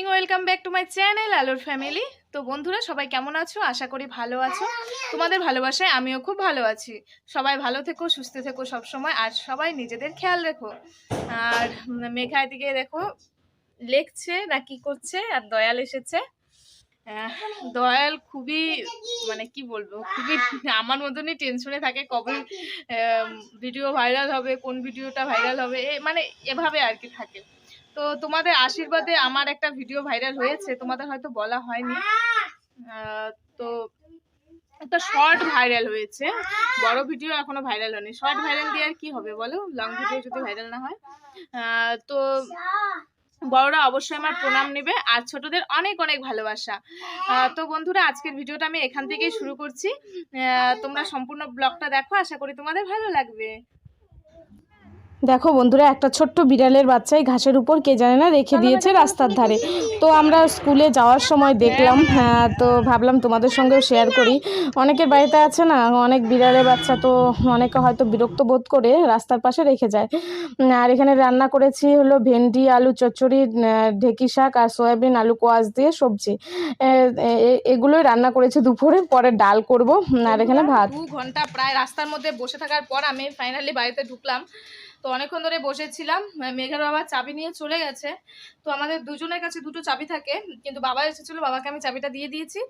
Morning welcome back to my channel আলোর family তো বন্ধুরা, সবাই কেমন আছো? আশা করি ভালো আছো। তোমাদের ভালোবাসায় আমিও খুব ভালো আছি। সবাই ভালো থেকো, সুস্থ থেকো সব সময় আর সবাই নিজেদের খেয়াল রেখো। আর মেঘা এদিকে দেখো, লেখছে না কি করছে, আর দয়াল এসেছে। দয়াল খুবই মানে কি বলব, খুবই আমার মতনই টেনশনে থাকে কবে ভিডিও ভাইরাল হবে, কোন ভিডিওটা ভাইরাল হবে মানে এভাবে আর কি থাকে। তো তোমাদের আশীর্বাদে আমার একটা ভিডিও ভাইরাল হয়েছে, তোমাদের হয়তো বলা হয়নি। তো একটা শর্ট ভাইরাল হয়েছে। বড় ভিডিও এখনও ভাইরাল হয়নি। শর্ট ভাইরাল দিয়ে আর কি হবে বলো? লং ভিডিও যদি ভাইরাল না হয়। তো বড়রা অবশ্যই আমার প্রণাম নেবে আর ছোটদের অনেক অনেক ভালোবাসা। তো বন্ধুরা, আজকের ভিডিওটা আমি এখান থেকেই শুরু করছি। তোমরা সম্পূর্ণ ব্লগটা দেখো। আশা করি তোমাদের ভালো লাগবে। দেখো বন্ধুরা একটা ছোট্ট বিড়ালের বাচ্চাই ঘাসের উপর কে জানে না রেখে দিয়েছে রাস্তার ধারে। তো আমরা স্কুলে যাওয়ার সময় দেখলাম হ্যাঁ তো ভাবলাম তোমাদের সঙ্গেও শেয়ার করি। অনেকের বাড়িতে আছে না অনেক বিড়ালের বাচ্চা তো অনেকে হয়তো বিরক্ত বোধ করে রাস্তার পাশে রেখে যায়। আর এখানে রান্না করেছি হলো ভেন্ডি আলু চচ্চড়ি ঢেঁকি শাক আর সয়াবিন আলু কোয়াশ দিয়ে সবজি। এগুলোই রান্না করেছি দুপুরে পরে ডাল করব। আর এখানে ভাত। দু ঘণ্টা প্রায় রাস্তার মধ্যে বসে থাকার পর আমি ফাইনালি বাড়িতে ঢুকলাম। তো অনেকক্ষণ ধরে বসেছিলাম মেঘার বাবা চাবি নিয়ে চলে গেছে। তো আমাদের দুজনের কাছে দুটো চাবি থাকে, কিন্তু বাবা এসেছিল, বাবাকে আমি চাবিটা দিয়ে দিয়েছি।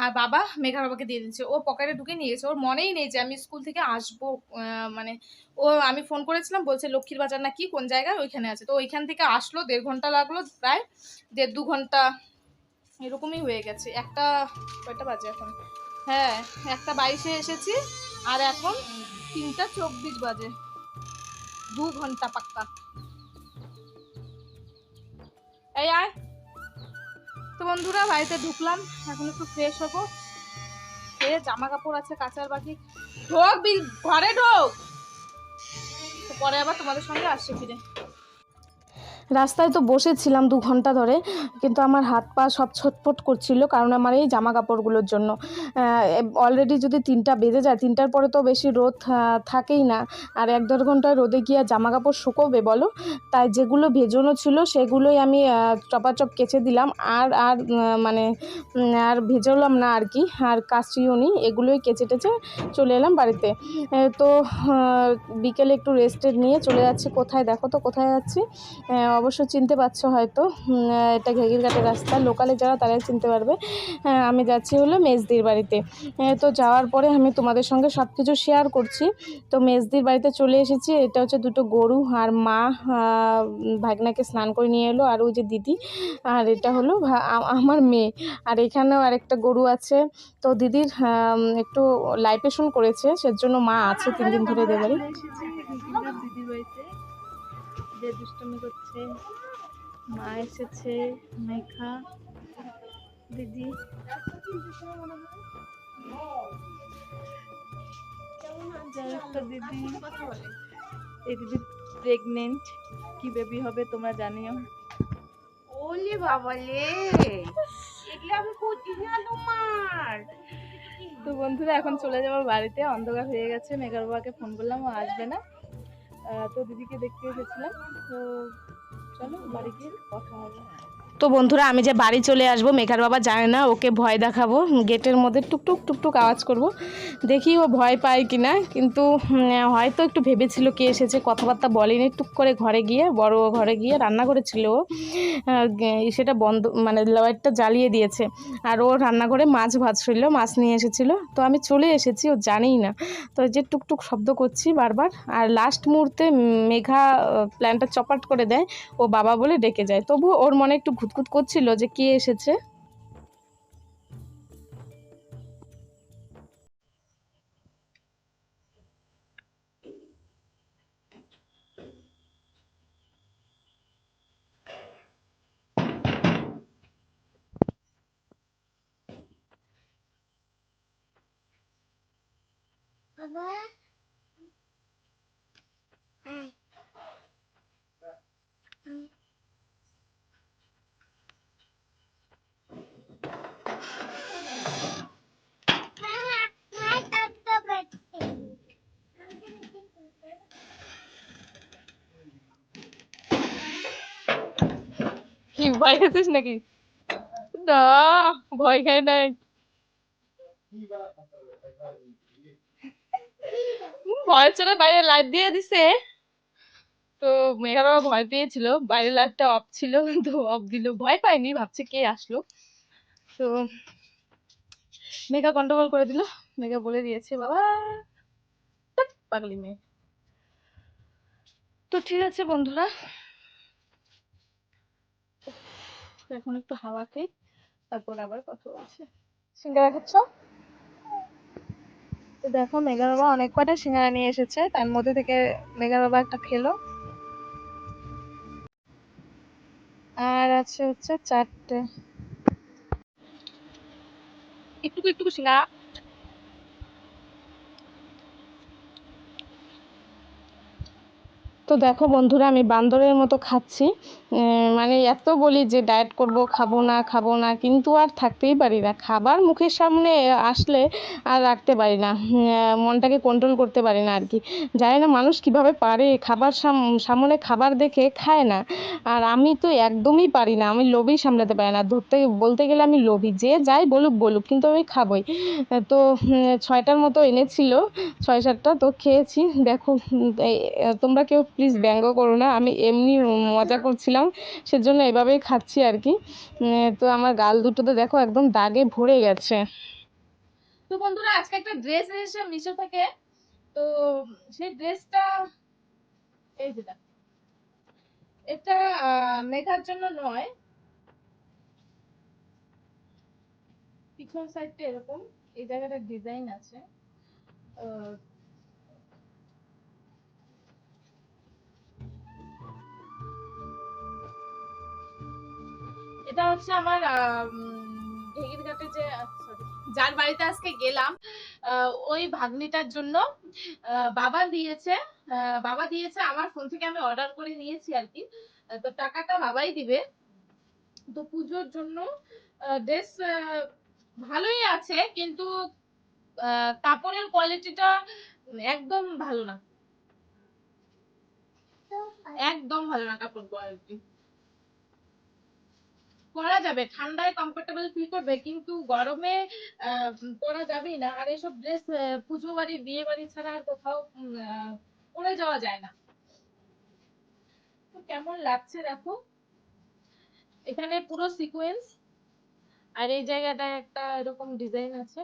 আর বাবা মেঘার বাবাকে দিয়ে দিয়েছে। ও পকেটে ঢুকে নিয়ে গেছে। ওর মনেই নেই যে আমি স্কুল থেকে আসব মানে ও আমি ফোন করেছিলাম, বলছে লক্ষ্মীর বাজার না কি, কোন জায়গায়? ওইখানে আছে। তো ওইখান থেকে আসলো, দেড় ঘণ্টা লাগল প্রায়, দেড় দু ঘণ্টা এরকমই হয়ে গেছে। একটা, কয়টা বাজে এখন? হ্যাঁ একটা বাইশে এসেছি, আর এখন তিনটা চব্বিশ বাজে। দু ঘণ্টা পাক্কা। এই আয়। তো বন্ধুরা, বাড়িতে ঢুকলাম, এখন একটু ফ্রেশ হব। সে জামা কাপড় আছে, কাঁচার বাকি। ঢোক ঘরে ঢোক। পরে আবার তোমাদের সঙ্গে আসছে ফিরে। রাস্তায় তো বসেছিলাম দু ঘণ্টা ধরে, কিন্তু আমার হাত পা সব ছটফট করছিল কারণ আমার এই জামা কাপড়গুলোর জন্য। অলরেডি যদি তিনটা বেজে যায়, তিনটার পরে তো বেশি রোদ থাকেই না। আর এক দেড় ঘন্টায় রোদে গিয়ে জামা কাপড় শুকোবে বলো? তাই যেগুলো ভেজানো ছিল সেগুলোই আমি চপাচপ কেচে দিলাম। আর আর মানে আর ভেজালাম না আর কি, আর কাচিও নি এগুলোই কেচে টেচে চলে এলাম বাড়িতে। তো বিকেলে একটু রেস্টেড নিয়ে চলে যাচ্ছি। কোথায়? দেখো তো কোথায় যাচ্ছি। অবশ্য চিনতে পারছ হয়তো এটা ঘেগিরঘাটের রাস্তা লোকালে যারা তারাই চিনতে পারবে। হ্যাঁ, আমি যাচ্ছি হলো মেজদির বাড়িতে। তো যাওয়ার পরে আমি তোমাদের সঙ্গে সব কিছু শেয়ার করছি। তো মেজদির বাড়িতে চলে এসেছি এটা হচ্ছে দুটো গরু আর মা ভাগনাকে স্নান করে নিয়ে এলো আর ওই যে দিদি আর এটা হলো আমার মেয়ে। আর এখানেও আরেকটা গরু আছে। তো দিদির একটু লাইপেশন করেছে সেজন্য মা আছে তিন দিন ধরে বাড়ি দিদির বাড়িতে? যে দুষ্টমি করছে মা এসেছে মেঘা দিদি। দিদি এই দিদি প্রেগনেন্ট কি বেবি হবে তোমরা জানিও। ওলে বাবালে এগুলো আমি খুঁজি না তোমার। তো বন্ধুরা এখন চলে যাব বাড়িতে অন্ধকার হয়ে গেছে মেঘার বাবাকে ফোন করলাম ও আসবে না। তো দিদিকে দেখতে এসেছিলাম। তো চলো বাড়ি গিয়ে কথা হবে। তো বন্ধুরা, আমি যে বাড়ি চলে আসব, মেঘার বাবা জানে না, ওকে ভয় দেখাবো। গেটের মধ্যে টুকটুক টুকটুক আওয়াজ করব। দেখি ও ভয় পায় কি না কিন্তু হয়তো একটু ভেবেছিল কে এসেছে, কথাবার্তা বলেনি, টুক করে ঘরে গিয়ে, বড় ঘরে গিয়ে রান্না করেছিল ও। সেটা বন্ধ মানে লাইটটা জ্বালিয়ে দিয়েছে। আর ও রান্নাঘরে মাছ ভাজছিল, মাছ নিয়ে এসেছিল। তো আমি চলে এসেছি, ও জানেই না। তো যে টুকটুক শব্দ করছি বারবার, আর লাস্ট মুহূর্তে মেঘা প্ল্যানটা চপাট করে দেয়, ও বাবা বলে ডেকে যায়। তবু ওর মনে একটু ঘুতঘুত করছিল যে কে এসেছে? বাবা ভয় খেয়েছিস নাকি? না, ভয় খাই নাই। ভয় ছিল বাইরে লাইট দিয়ে দিছে। তো বাবা ভয় পেয়েছিল। বাইরের লাইটটা অফ ছিল, তো অফ দিল। ভয় পাইনি, ভাবছে কে আসলো। তো মেঘা কন্ট্রোল করে দিল। মেঘা বলে দিয়েছে, বাবা, পাগলি মেয়ে। তো ঠিক আছে বন্ধুরা এখন একটু হাওয়া খাই তারপর আবার কথা বলছি। সিঙ্গারা খাচ্ছ? তো দেখো মেঘা বাবা অনেক কটা সিঙ্গারা নিয়ে এসেছে তার মধ্যে থেকে মেঘা বাবা একটা খেলো। আর আছে হচ্ছে চারটে। একটু একটুকু সিঙ্গারা। তো দেখো বন্ধুরা, আমি বান্দরের মতো খাচ্ছি। মানে এত বলি যে ডায়েট করব, খাব না খাব না, কিন্তু আর থাকতেই পারি না। খাবার মুখের সামনে আসলে আর রাখতে পারি না। মনটাকে কন্ট্রোল করতে পারি না আর কি। জানি না মানুষ কীভাবে পারে, খাবার সাম- সামনে খাবার দেখে খায় না। আর আমি তো একদমই পারি না, আমি লোভই সামলাতে পারি না। ধরতে, বলতে গেলে আমি লোভী, যে যাই বলুক বলুক, কিন্তু আমি খাবই। তো ছয়টার মতো এনেছিল ছয় সাতটা তো খেয়েছি। দেখো তোমরা কেউ প্লিজ ব্যঙ্গ করো না, আমি এমনি মজা করছিলাম, সেজন্য এভাবেই খাচ্ছি আর কি। তো আমার গাল দুটোতে দেখো একদম দাগে ভরে গেছে। তো বন্ধুরা, আজকে একটা ড্রেস এসেছে মিশো থেকে। তো সেই ড্রেসটা এই যেটা এটা মেঘার জন্য নয়। পিছন সাইডটা এরকম। এই জায়গাটা ডিজাইন আছে। এটা হচ্ছে আমার ঢেকির ঘাটে যে যার বাড়িতে আজকে গেলাম ওই ভাগ্নিটার জন্য বাবা দিয়েছে বাবা দিয়েছে, আমার ফোন থেকে আমি অর্ডার করে নিয়েছি আর কি। তো টাকাটা বাবাই দিবে। তো পুজোর জন্য ড্রেস ভালোই আছে, কিন্তু কাপড়ের কোয়ালিটিটা একদম ভালো না। একদম ভালো না কাপড় কোয়ালিটি পরা যাবে। ঠান্ডায় কমফোর্টেবল ফিল করবে, কিন্তু গরমে পরা যাবেই না। আর এসব ড্রেস পুজো বাড়ি, বিয়ে বাড়ি ছাড়া আর কোথাও পরে যাওয়া যায় না। কেমন লাগছে দেখো? এখানে পুরো সিকোয়েন্স আর এই জায়গাটায় একটা এরকম ডিজাইন আছে।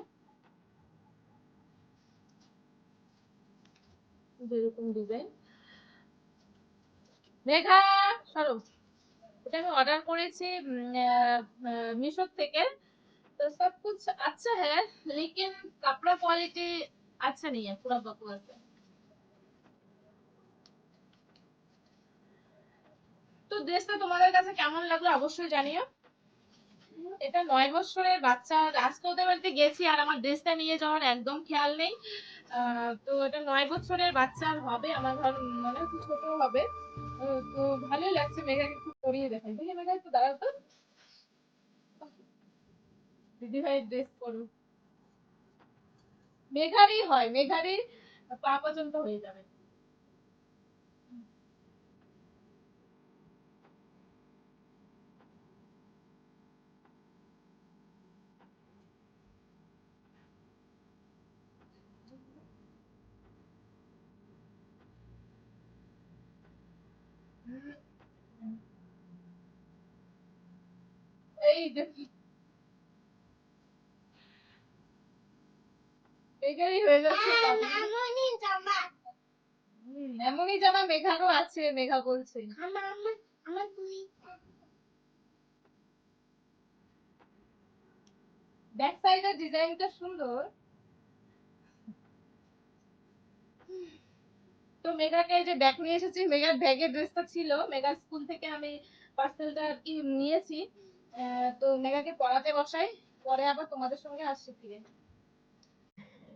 যেরকম ডিজাইন মেঘা, সরো। এটা আমি ऑर्डर করেছি মিশো থেকে तो सब कुछ अच्छा है लेकिन कपड़ा क्वालिटी अच्छा नहीं है पूरा बकवास है তো ড্রেসটা তোমাদের কাছে কেমন লাগলো অবশ্যই জানিও এটা নয় বছরের বাচ্চা আজকে ওদের বাড়িতে গেছি আর আমার ড্রেসটা নিয়ে যাওয়ার একদম খেয়াল নেই আহ, তো এটা নয় বছরের বাচ্চার হবে আমার ঘর মনে হচ্ছে ছোট হবে আহ, তো ভালোই লাগছে মেঘাকে একটু পরিয়ে দেখাই। দেখি না তো দাঁড়াও তো। দিদি ভাই ড্রেস করো মেঘারি হয় মেঘারি পা পর্যন্ত হয়ে যাবে। দেখি মেঘারই হয়ে যাচ্ছে এমনই জামা। মেঘারও আছে মেঘা বলছে। ব্যাক সাইডের ডিজাইনটা সুন্দর। তো মেঘাকে যে ব্যাগ নিয়ে এসেছি মেঘার ব্যাগের ড্রেসটা ছিল। মেঘার স্কুল থেকে আমি পার্সেলটা আর কি নিয়েছি। তো মেঘাকে পড়াতে বসাই পরে আবার তোমাদের সঙ্গে আসছি ফিরে।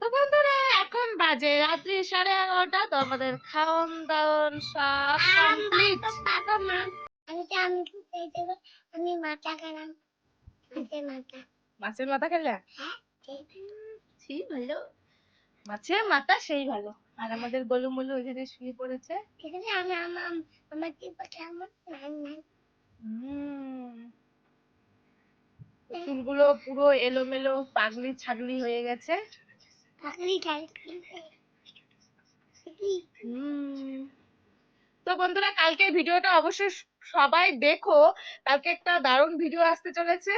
তো বন্ধুরা এখন বাজে রাত্রি সাড়ে এগারোটা তো আমাদের খাওয়ান দাওয়ান সব কমপ্লিট আমি মাথা গেলাম মাছের মাথা। মাছের মাথা খেলে? সেই ভালো। মাছের মাথা সেই ভালো। আর আমাদের গোলু মুলু ওইখানে শুয়ে পড়েছে। ঠিক আছে আমি আমার আমার কি কথা আমার হুম। চুলগুলো পুরো এলোমেলো পাগলি ছাগলি হয়ে গেছে। তো বন্ধুরা কালকে ভিডিওটা অবশ্যই সবাই দেখো। কালকে একটা দারুণ ভিডিও আসতে চলেছে।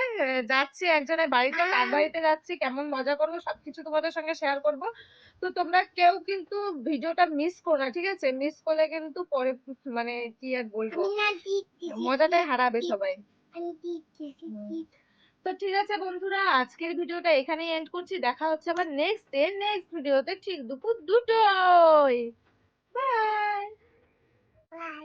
যাচ্ছি একজনের বাড়িতে কার বাড়িতে যাচ্ছি কেমন মজা করব সবকিছু তোমাদের সঙ্গে শেয়ার করব। তো তোমরা কেউ কিন্তু ভিডিওটা মিস করো না ঠিক আছে? মিস করলে কিন্তু পরে মানে কি আর বলব? মজাটাই হারাবে সবাই। তো ঠিক আছে বন্ধুরা, আজকের ভিডিওটা এখানেই এন্ড করছি। দেখা হচ্ছে আবার নেক্সট ডে নেক্সট ভিডিওতে ঠিক দুপুর দুটোয়। Bye bye